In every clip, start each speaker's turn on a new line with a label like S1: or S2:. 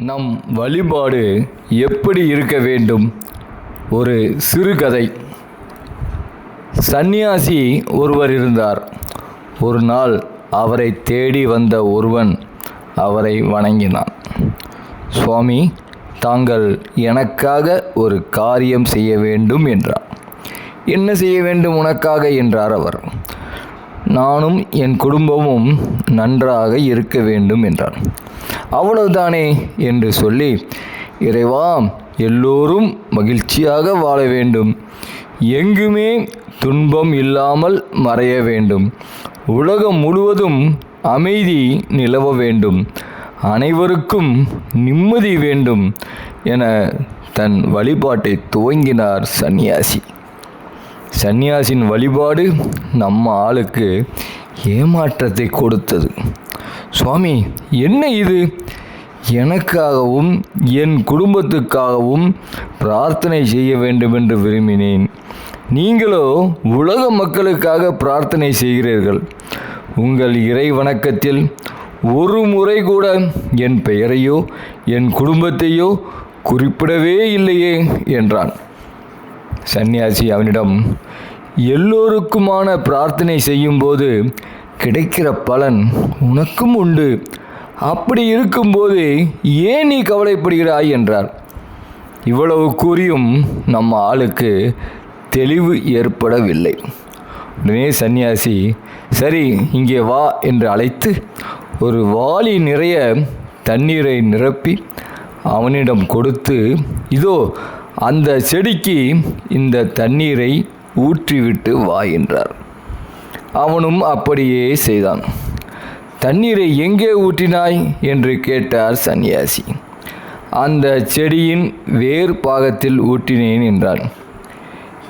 S1: நம் வழிபாடு எப்படி இருக்க வேண்டும்? ஒரு சிறுகதை. சந்நியாசி ஒருவர் இருந்தார். ஒரு நாள் அவரை தேடி வந்த ஒருவன் அவரை வணங்கினான். சுவாமி தாங்கள் எனக்காக ஒரு காரியம் செய்ய வேண்டும் என்றார். என்ன செய்ய வேண்டும் உனக்காக? என்றார் அவர். நானும் என் குடும்பமும் நன்றாக இருக்க வேண்டும் என்றார். அவ்வளவுதானே என்று சொல்லி இறைவா எல்லோரும் மகிழ்ச்சியாக வாழ வேண்டும். எங்குமே துன்பம் இல்லாமல் மறைய வேண்டும். உலகம் முழுவதும் அமைதி நிலவ வேண்டும். அனைவருக்கும் நிம்மதி வேண்டும் என தன் வழிபாட்டை துவங்கினார் சந்நியாசி. சன்னியாசின் வழிபாடு நம்ம ஆளுக்கு ஏமாற்றத்தை கொடுத்தது. சுவாமி என்ன இது? எனக்காகவும் என் குடும்பத்துக்காகவும் பிரார்த்தனை செய்ய வேண்டும் என்று விரும்பினேன். நீங்களோ உலக மக்களுக்காக பிரார்த்தனை செய்கிறீர்கள். உங்கள் இறை வணக்கத்தில் ஒரு முறை கூட என் பெயரையோ என் குடும்பத்தையோ குறிப்பிடவே இல்லையே என்றான். சந்நியாசி அவனிடம் எல்லோருக்குமான பிரார்த்தனை செய்யும்போது கிடைக்கிற பலன் உனக்கும் உண்டு. அப்படி இருக்கும்போது ஏன் நீ கவலைப்படுகிறாய் என்றார். இவ்வளவு கூறியும் நம்ம ஆளுக்கு தெளிவு ஏற்படவில்லை. உடனே சந்நியாசி சரி இங்கே வா என்று அழைத்து ஒரு வாளி நிறைய தண்ணீரை நிரப்பி அவனிடம் கொடுத்து இதோ அந்த செடிக்கு இந்த தண்ணீரை ஊற்றிவிட்டு வா என்றார். அவனும் அப்படியே செய்தான். தண்ணீரை எங்கே ஊற்றினாய்? என்று கேட்டார் சந்நியாசி. அந்த செடியின் வேர் பாகத்தில் ஊற்றினேன் என்றான்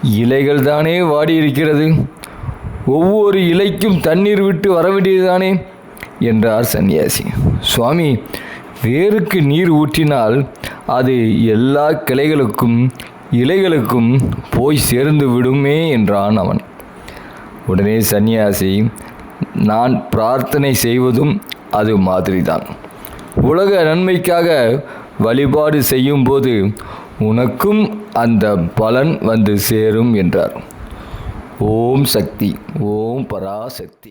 S1: இலைகள் தானே வாடியிருக்கிறது? ஒவ்வொரு இலைக்கும் தண்ணீர் விட்டு வரவேண்டியதுதானே? என்றார் சந்நியாசி. சுவாமி வேருக்கு நீர் ஊற்றினால் அது எல்லா கிளைகளுக்கும் இலைகளுக்கும் போய் சேர்ந்து விடுமே என்றான் அவன். உடனே சந்நியாசி நான் பிரார்த்தனை செய்வதும் அது மாதிரிதான். உலக நன்மைக்காக வழிபாடு செய்யும்போது உனக்கும் அந்த பலன் வந்து சேரும் என்றார். ஓம் சக்தி ஓம் பராசக்தி.